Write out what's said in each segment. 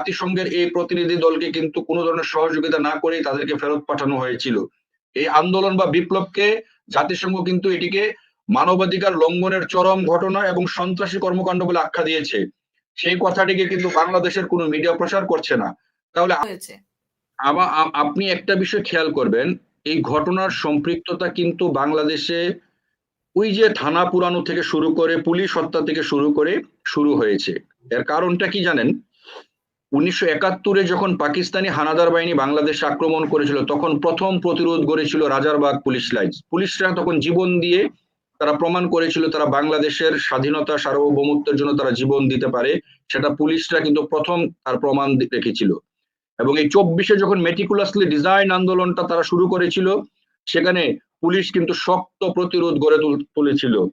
জাতিসংঘের এই প্রতিনিধি দলকে কিন্তু কোনো ধরনের সহযোগিতা না করেই তাদেরকে ফেরত পাঠানো হয়েছিল। এই আন্দোলন বা বিপ্লবকে জাতিসংঘ কিন্তু এটিকে মানবাধিকার লঙ্ঘনের চরম ঘটনা এবং সন্ত্রাসী কর্মকাণ্ড বলে আখ্যা দিয়েছে। সেই কথাটিকে কিন্তু বাংলাদেশের কোনো মিডিয়া প্রচার করছে না। তাহলে আপনি একটা বিষয় খেয়াল করবেন এই ঘটনার সম্পৃক্ততা কিন্তু বাংলাদেশে ওই যে থানা পুরানো থেকে শুরু করে পুলিশ হত্যা থেকে শুরু করে শুরু হয়েছে। এর কারণটা কি জানেন? উনিশশো একাত্তরে যখন পাকিস্তানি হানাদার বাহিনী বাংলাদেশে আক্রমণ করেছিল, তখন প্রথম প্রতিরোধ গড়েছিল রাজারবাগ পুলিশ লাইন্স। পুলিশরা তখন জীবন দিয়ে তারা প্রমাণ করেছিল তারা বাংলাদেশের স্বাধীনতা, সার্বভৌমত্বের জন্য তারা জীবন দিতে পারে, সেটা পুলিশরা কিন্তু প্রথম তার প্রমাণ রেখেছিল। এবং এই চব্বিশে যখন মেটিকুলাসলি ডিজাইন আন্দোলনটা তারা শুরু করেছিল, সেখানে পুলিশ কিন্তু শক্ত প্রতিরোধ গড়ে তুল- তুলেছিল।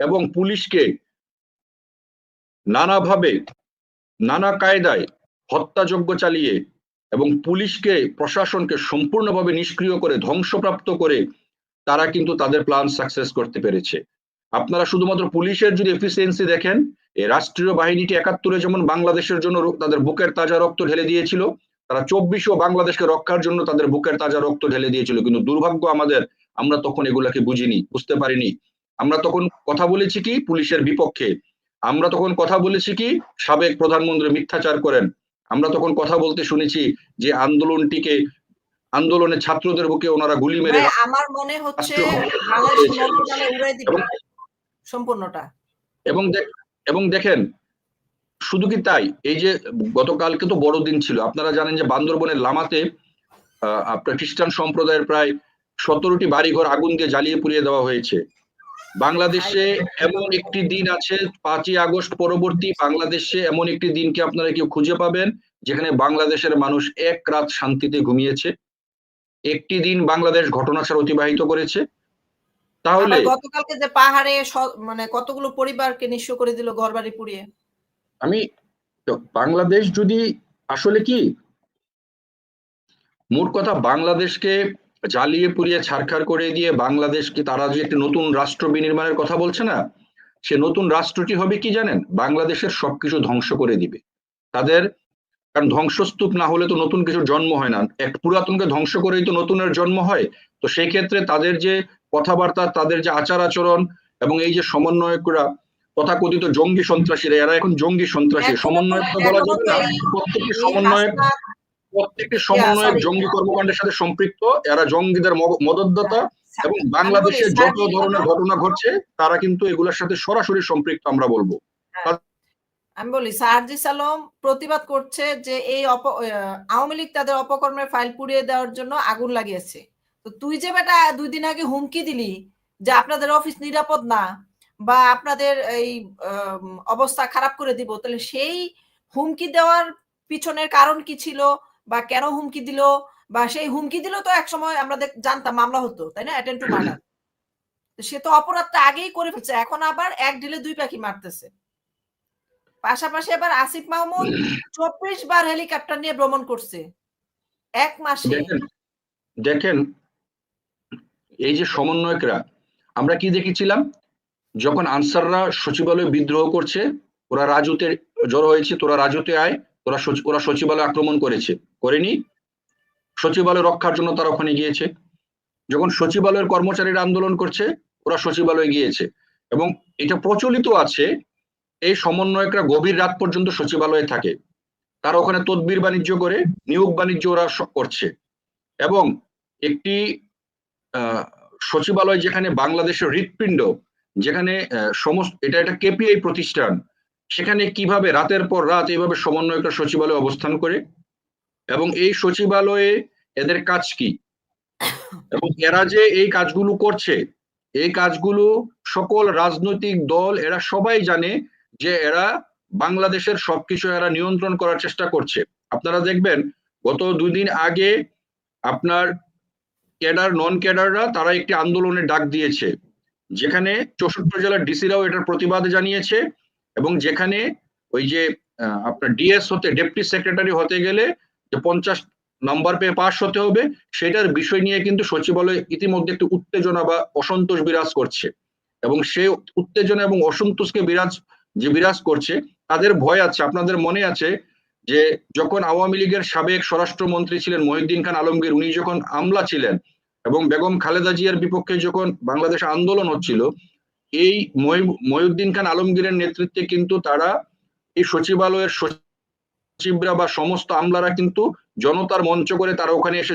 এবং পুলিশকে নানাভাবে, নানা কায়দায় হত্যাযজ্ঞ চালিয়ে এবং পুলিশকে, প্রশাসনকে সম্পূর্ণভাবে নিষ্ক্রিয় করে, ধ্বংসপ্রাপ্ত করে তারা কিন্তু তাদের প্ল্যান সাকসেস করতে পেরেছে। আপনারা শুধুমাত্র পুলিশের যদি এফিসিয়েন্সি দেখেন, এই রাষ্ট্রীয় বাহিনীটি একাত্তরে যেমন বাংলাদেশের জন্য তাদের বুকের তাজা রক্ত ঢেলে দিয়েছিল, তারা চব্বিশও বাংলাদেশকে রক্ষার জন্য তাদের বুকের তাজা রক্ত ঢেলে দিয়েছিল। কিন্তু দুর্ভাগ্য আমাদের, আমরা তখন এগুলাকে বুঝিনি, বুঝতে পারিনি। আমরা তখন কথা বলেছি কি, পুলিশের বিপক্ষে। আমরা তখন কথা বলেছি কি, সাবেক প্রধানমন্ত্রী মিথ্যাচার করেন। আমরা তখন কথা বলতে শুনেছি যে আন্দোলনটিকে আন্দোলনের ছাত্রদের বুকে ওনারা গুলি মেরে আমার মনে হচ্ছে সম্পূর্ণটা। এবং এবং দেখেন শুধু কি তাই? এই যে গতকালকে তো বড়দিন ছিল। আপনারা জানেন যে বান্দরবনের লামাতে আহ, আপনার খ্রিস্টান সম্প্রদায়ের প্রায় সতেরোটি বাড়িঘর আগুন দিয়ে জ্বালিয়ে পুড়িয়ে দেওয়া হয়েছে। বাংলাদেশে এমন একটি দিন আছে পাঁচই আগস্ট পরবর্তী বাংলাদেশে এমন একটি দিনকে আপনারা কেউ খুঁজে পাবেন যেখানে বাংলাদেশের মানুষ এক রাত শান্তিতে ঘুমিয়েছে। একটি দিন বাংলাদেশ ঘটনা ছাড়া অতিবাহিত করেছে। তাহলে গতকালকে যে পাহাড়ে মানে কতগুলো পরিবারকে নিঃস্ব করে দিল ঘরবাড়ি পুড়িয়ে? আমি বাংলাদেশ যদি আসলে কি? মোট কথা বাংলাদেশকে জ্বালিয়ে পুড়িয়ে ছারখার করে দিয়ে বাংলাদেশকে তারা যে একটি নতুন রাষ্ট্র বিনির্মাণের কথা বলছে না? সে নতুন রাষ্ট্রটি হবে কি জানেন? বাংলাদেশের সবকিছু ধ্বংস করে দিবে। তাদের কারণ ধ্বংসস্তূপ না হলে তো নতুন কিছু জন্ম হয় না। এক পুরাতনকে ধ্বংস করেই তো নতুনের জন্ম হয়। তো সেই ক্ষেত্রে তাদের যে কথাবার্তা তাদের যে আচার আচরণ এবং এই যে সমন্বয়করা তথাকথিত জঙ্গি সন্ত্রাসীরা এরা এখন জঙ্গি সন্ত্রাসী। সমন্বয়ক তো বলা যাবে না প্রত্যেকটি সমন্বয়ক প্রত্যেকটি সমন্বয়ক জঙ্গি কর্মকাণ্ডের সাথে সম্পৃক্ত। এরা জঙ্গিদের মদতদাতা এবং বাংলাদেশে যত ধরনের ঘটনা ঘটছে তারা কিন্তু এগুলোর সাথে সরাসরি সম্পৃক্ত আমরা বলব। আমি বলি সার্জিস আলম প্রতিবাদ করছে যে এই আওয়ামী লীগ তাদের অপকর্মের ফাইল পুড়িয়ে দেওয়ার জন্য আগুন লাগিয়েছে। তো তুই যে বেটা দুই দিন আগে হুমকি দিলি যে আপনাদের অফিস নিরাপদ না বা আপনাদের এই অবস্থা খারাপ করে দিব তাহলে সেই হুমকি দেওয়ার পিছনের কারণ কি ছিল? বা কেন হুমকি দিল, বা সেই হুমকি দিল তো এক সময় আমরা জানতাম মামলা হতো, তাই না? অ্যাটেন্ড টু মার্ডার সে তো অপরাধটা আগেই করে ফেলছে, এখন আবার এক ঢিলে দুই পাখি মারতেছে। পাশাপাশি এবার আসিফ মাহমুদ চব্বিশ বার হেলিকপ্টার নিয়ে ভ্রমণ করছে। এক মাসে। দেখেন এই যে সমন্বয়করা, আমরা কি দেখেছিলাম? যখন আনসাররা সচিবালয় বিদ্রোহ করছে, ওরা রাজুতে জড়ো হয়েছে, তোরা রাজুতে আয় সচি- ওরা সচিবালয় আক্রমণ করেছে। করেনি। সচিবালয় রক্ষার জন্য তারা ওখানে গিয়েছে। যখন সচিবালয়ের কর্মচারীরা আন্দোলন করছে, ওরা সচিবালয়ে গিয়েছে। এবং এটা প্রচলিত আছে, এই সমন্বয়করা গভীর রাত পর্যন্ত সচিবালয়ে থাকে। তারা ওখানে তদবির বাণিজ্য করে, নিয়োগ বাণিজ্য ওরা করছে। এবং একটি সচিবালয় যেখানে বাংলাদেশের হৃৎপিণ্ড, যেখানে সমস্ত, এটা একটা কেপিআই প্রতিষ্ঠান। সেখানে কীভাবে রাতের পর রাত এইভাবে সমন্বয়করা সচিবালয়ে অবস্থান করে? এবং এই সচিবালয়ে এদের কাজ কি? এবং এরা যে এই কাজগুলো করছে, এই কাজগুলো সকল রাজনৈতিক দল, এরা সবাই জানে যে এরা বাংলাদেশের সবকিছু এরা নিয়ন্ত্রণ করার চেষ্টা করছে। আপনারা দেখবেন, গত দুদিন আগে আপনার ক্যাডার নন ক্যাডাররা তারা একটি আন্দোলনের ডাক দিয়েছে। যেখানে চৌষট্টি জেলার ডিসিরাও এটার প্রতিবাদ জানিয়েছে। এবং যেখানে ওই যে আপনার ডিএস হতে ডেপুটি সেক্রেটারি হতে গেলে যে পঞ্চাশ নাম্বার পেয়ে পাশ হতে হবে, সেটার বিষয় নিয়ে কিন্তু সচিবালয় ইতিমধ্যে একটি উত্তেজনা বা অসন্তোষ বিরাজ করছে। এবং সে উত্তেজনা এবং অসন্তোষকে বিরাজ, যে বিরাজ করছে, তাদের ভয় আছে, আপনাদের মনে আছে যে যখন আওয়ামী লীগের সাবেক স্বরাষ্ট্রমন্ত্রী ছিলেন মহিউদ্দিন খান আলমগীর, উনি যখন আমলা ছিলেন এবং বেগম খালেদা জিয়ার বিপক্ষে যখন বাংলাদেশ আন্দোলন হচ্ছিল এই মহিউদ্দিন খান আলমগীরের নেতৃত্বে কিন্তু তারা এই সচিবালয়ের সচিবরা বা সমস্ত আমলারা কিন্তু জনতার মঞ্চ করে তারা ওখানে এসে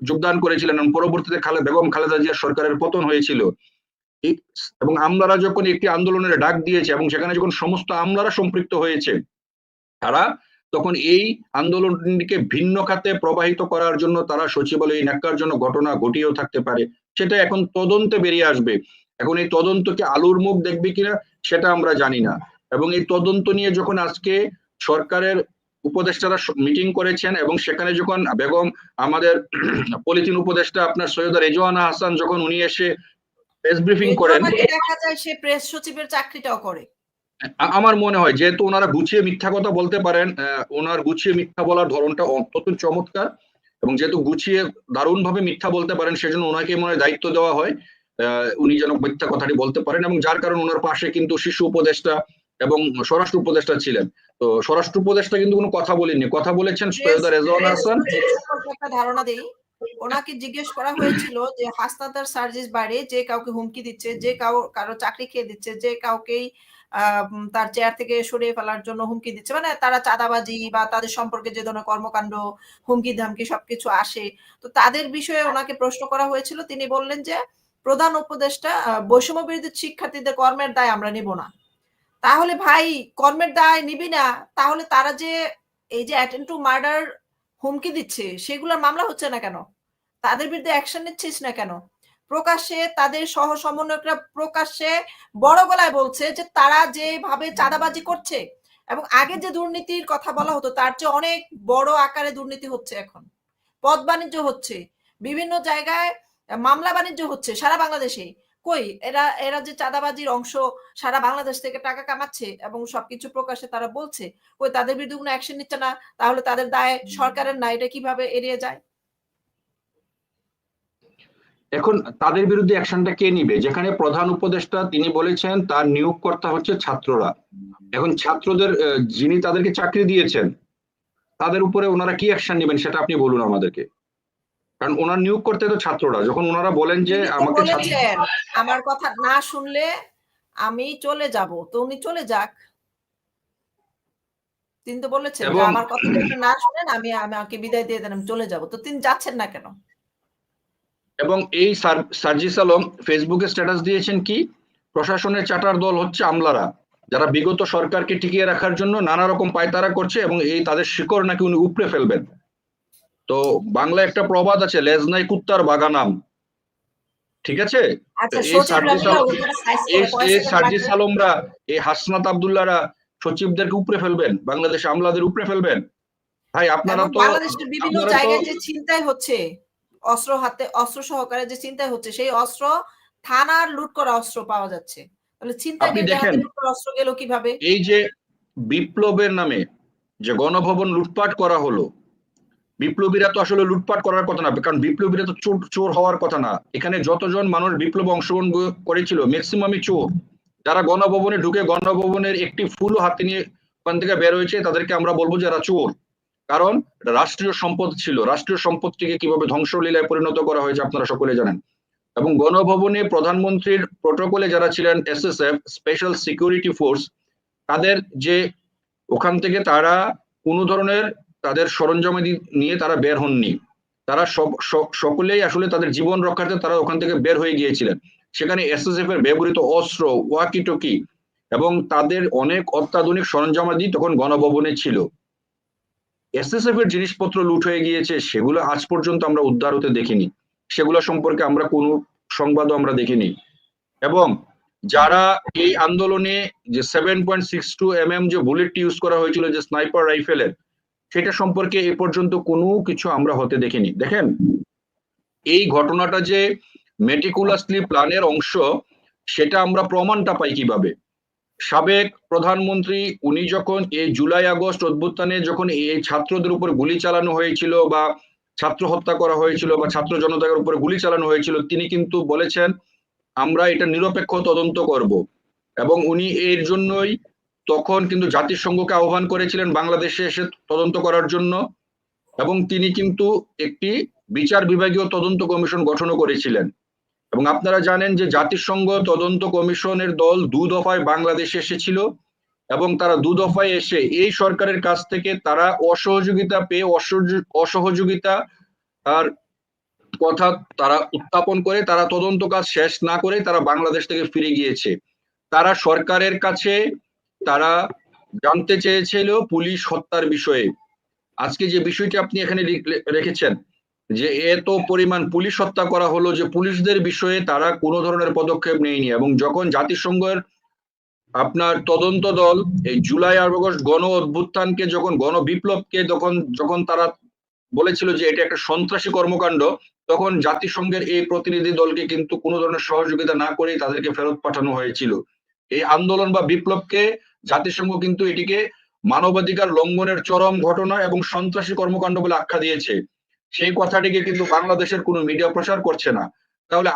যোগদান করেছিলেন এবং পরবর্তীতে খালে বেগম খালেদা জিয়ার সরকারের পতন হয়েছিল। এবং আমলারা যখন একটি আন্দোলনের ডাক দিয়েছে এবং সেখানে যখন সমস্ত আমলারা সম্পৃক্ত হয়েছে, তারা তখন এই আন্দোলনটিকে ভিন্ন খাতে প্রবাহিত করার জন্য তারা সচিবালয় ন্যাক্কার জন্য ঘটনা ঘটিয়েও থাকতে পারে। সেটা এখন তদন্তে বেরিয়ে আসবে। এখন এই তদন্তকে আলুর মুখ দেখবে কিনা সেটা আমরা জানি না। এবং এই তদন্ত নিয়ে যখন আজকে সরকারের উপদেষ্টারা মিটিং করেছেন এবং সেখানে যখন বেগম আমাদের পলিথিন উপদেষ্টা আপনার সৈয়দ রেজওয়ানা হাসান যখন উনি এসে প্রেস ব্রিফিং করেন দেখা যায় সে প্রেস সচিবের চাকরিটাও করে। আমার মনে হয় যেহেতু ওনারা গুছিয়ে মিথ্যা কথা বলতে পারেন ওনার গুছিয়ে মিথ্যা বলার ধরনটা অত্যন্ত চমৎকার এবং যেহেতু গুছিয়ে দারুণ ভাবে মিথ্যা বলতে পারেন সেজন্য ওনাকে মনে হয় দায়িত্ব দেওয়া হয়। উনি যেন মিথ্যা কথাটি বলতে পারেন এবং যার কারণে ওনার পাশে কিন্তু শিশু উপদেষ্টা এবং স্বরাষ্ট্র উপদেষ্টা ছিলেন। তো স্বরাষ্ট্র উপদেষ্টা কিন্তু কোনো কথা বলেননি। কথা বলেছেন সৈয়দা রেজওয়ানা হাসান। একটা ধারণা দেই। ওনাকে জিজ্ঞেস করা হয়েছিল যে হাসনাতার সার্জিস বাইরে যে কাউকে হুমকি দিচ্ছে যে কাউ কারও চাকরি খেয়ে দিচ্ছে যে কাউকেই তার চেয়ার থেকে সরিয়ে ফেলার জন্য হুমকি দিচ্ছে। মানে তারা চাঁদাবাজি বা তাদের সম্পর্কে যে ধরনের কর্মকাণ্ড হুমকি ধামকি সবকিছু আসে। তো তাদের বিষয়ে ওনাকে প্রশ্ন করা হয়েছিল। তিনি বললেন যে প্রধান উপদেষ্টা বৈষম্য বিরোধী শিক্ষার্থীদের কর্মের দায় আমরা নিব না। তাহলে ভাই, কর্মের দায় নিবি না, তাহলে তারা যে এই যে অ্যাটেন্ড টু মার্ডার হুমকি দিচ্ছে, সেগুলোর মামলা হচ্ছে না কেন? তাদের বিরুদ্ধে অ্যাকশন নিচ্ছিস না কেন? প্রকাশ্যে তাদের সহ সমন্বয়করা প্রকাশ্যে বড় গলায় বলছে যে তারা যেভাবে চাঁদাবাজি করছে, এবং আগে যে দুর্নীতির কথা বলা হতো, তার চেয়ে অনেক বড় আকারে দুর্নীতি হচ্ছে এখন। পদ বাণিজ্য হচ্ছে। বিভিন্ন জায়গায় মামলা বাণিজ্য হচ্ছে সারা বাংলাদেশে। কই? এরা এরা যে চাঁদাবাজির অংশ সারা বাংলাদেশ থেকে টাকা কামাচ্ছে এবং সবকিছু প্রকাশে তারা বলছে কই তাদের বিরুদ্ধে কোনো অ্যাকশন নিচ্ছে না তাহলে তাদের দায় সরকারের না এটা কীভাবে এড়িয়ে যায়? এখন তাদের বিরুদ্ধে অ্যাকশনটা কে নিবে? যেখানে প্রধান উপদেষ্টা তিনি বলেছেন তার নিয়োগকর্তা হচ্ছে ছাত্ররা। এখন ছাত্রদের যিনি তাদেরকে চাকরি দিয়েছেন তাদের উপরে ওনারা কি অ্যাকশন নেবেন সেটা আপনি বলুন আমাদেরকে। কারণ ওনার নিয়োগ করতে তো ছাত্ররা যখন ওনারা বলেন যে আমাকে আমার কথা না শুনলে আমি চলে যাব তো উনি চলে যাক। তিনি তো বলেছেন আমার কথা না শুনেন আমি আমাকে বিদায় দিয়ে দেন আমি চলে যাব। তো তিনি যাচ্ছেন না কেন? এবং এই সার্জিস আলম ফেসবুকে স্ট্যাটাস দিয়েছেন কি? প্রশাসনের চাটার দল হচ্ছে আমলারা যারা বিগত সরকারকে টিকিয়ে রাখার জন্য নানা রকম পায়তারা করছে এবং এই তাদের শিকড় নাকি উনি উপড়ে ফেলবেন। তো বাংলায় একটা প্রবাদ আছে লেজনাই কুত্তার বাগানাম ঠিক আছে আচ্ছা এই সার্জিস এই। আলমরা হাসনাত আবদুল্লাহরা সচিবদেরকে উপড়ে ফেলবেন বাংলাদেশ আমলাদের উপড়ে ফেলবেন ভাই আপনারা তো বাংলাদেশের বিভিন্ন জায়গায় যে চিন্তাই হচ্ছে অস্ত্র হাতে অস্ত্র সহকারে যে চিন্তাই হচ্ছে সেই অস্ত্র থানার লুট করা অস্ত্র পাওয়া যাচ্ছে তাহলে চিন্তা দেখেন। অস্ত্র গেল কীভাবে এই যে বিপ্লবের নামে যে গণভবন লুটপাট করা হলো বিপ্লবীরা তো আসলে লুটপাট করার কথা না, কারণ বিপ্লবীরা তো চোর চোর হওয়ার কথা না। এখানে যতজন মানুষ বিপ্লবে অংশগ্রহণ করেছিল ম্যাক্সিমামই চোর। যারা গণভবনে ঢুকে গণভবনের একটি ফুলও হাতে নিয়ে ওখান থেকে বের হয়েছে, তাদেরকে আমরা বলব যারা চোর। কারণ রাষ্ট্রীয় সম্পদ ছিল। রাষ্ট্রীয় সম্পদটিকে কীভাবে ধ্বংসলীলায় পরিণত করা হয়েছে আপনারা সকলে জানেন। এবং গণভবনে প্রধানমন্ত্রীর প্রোটোকলে যারা ছিলেন এসএসএফ স্পেশাল সিকিউরিটি ফোর্স তাদের যে ওখান থেকে তারা কোনো ধরনের তাদের সরঞ্জামাদি নিয়ে তারা বের হননি। তারা সব সকলেই আসলে তাদের জীবন রক্ষার্থে তারা ওখান থেকে বের হয়ে গিয়েছিলেন। সেখানে এসএসএফ এর ব্যবহৃত অস্ত্র ওয়াকি টকি এবং তাদের অনেক অত্যাধুনিক সরঞ্জামাদি তখন গণভবনে ছিল। এসএসএফ এর জিনিসপত্র লুট হয়ে গিয়েছে, সেগুলো আজ পর্যন্ত আমরা উদ্ধার হতে দেখিনি। সেগুলো সম্পর্কে আমরা কোনো সংবাদও আমরা দেখিনি। এবং যারা এই আন্দোলনে যে seven point six two M M যে বুলেটটি ইউজ করা হয়েছিল যে স্নাইপার রাইফেলের সেটা সম্পর্কে এ পর্যন্ত কোনো কিছু আমরা হতে দেখিনি। দেখেন, এই ঘটনাটা যে মেটিকুলাসলি প্ল্যানের অংশ, সেটা আমরা প্রমাণটা পাই কীভাবে? সাবেক প্রধানমন্ত্রী, উনি যখন এই জুলাই আগস্ট অভ্যুত্থানে যখন এই ছাত্রদের উপর গুলি চালানো হয়েছিল বা ছাত্র হত্যা করা হয়েছিল বা ছাত্র জনতার উপরে গুলি চালানো হয়েছিল, তিনি কিন্তু বলেছেন, আমরা এটা নিরপেক্ষ তদন্ত করব। এবং উনি এর জন্যই তখন কিন্তু জাতিসংঘকে আহ্বান করেছিলেন বাংলাদেশে এসে তদন্ত করার জন্য। এবং তিনি কিন্তু একটি বিচার বিভাগীয় তদন্ত কমিশন গঠনও করেছিলেন। এবং আপনারা জানেন যে জাতিসংঘ তদন্ত কমিশনের দল দু দফায় বাংলাদেশে এসেছিল এবং তারা দু দফায় এসে এই সরকারের কাছ থেকে তারা অসহযোগিতা পেয়ে অসহযোগ- অসহযোগিতা তার কথা তারা উত্থাপন করে, তারা তদন্ত কাজ শেষ না করে তারা বাংলাদেশ থেকে ফিরে গিয়েছে। তারা সরকারের কাছে তারা জানতে চেয়েছিল পুলিশ হত্যার বিষয়ে। আজকে যে বিষয়টি আপনি এখানে রেখেছেন, যে এত পরিমাণ পুলিশ হত্যা করা হলো যে পুলিশদের বিষয়ে তারা কোনো ধরনের পদক্ষেপ নেয়নি এবং যখন জাতিসংঘের আপনার তদন্ত দল এই জুলাই আগস্ট গণ অভ্যুত্থানকে যখন, গণ বিপ্লবকে যখন যখন তারা বলেছিল যে এটা একটা সন্ত্রাসী কর্মকাণ্ড, তখন জাতিসংঘের এই প্রতিনিধি দলকে কিন্তু কোনো ধরনের সহযোগিতা না করেই তাদেরকে ফেরত পাঠানো হয়েছিল। এই আন্দোলন বা বিপ্লবকে জাতিসংঘ কিন্তু এটিকে মানবাধিকার লঙ্ঘনের চরম ঘটনা এবং সন্ত্রাসী কর্মকাণ্ড বলে আখ্যা দিয়েছে। সেই কথাটিকে কিন্তু বাংলাদেশের কোনো মিডিয়া প্রচার করছে না। তাহলে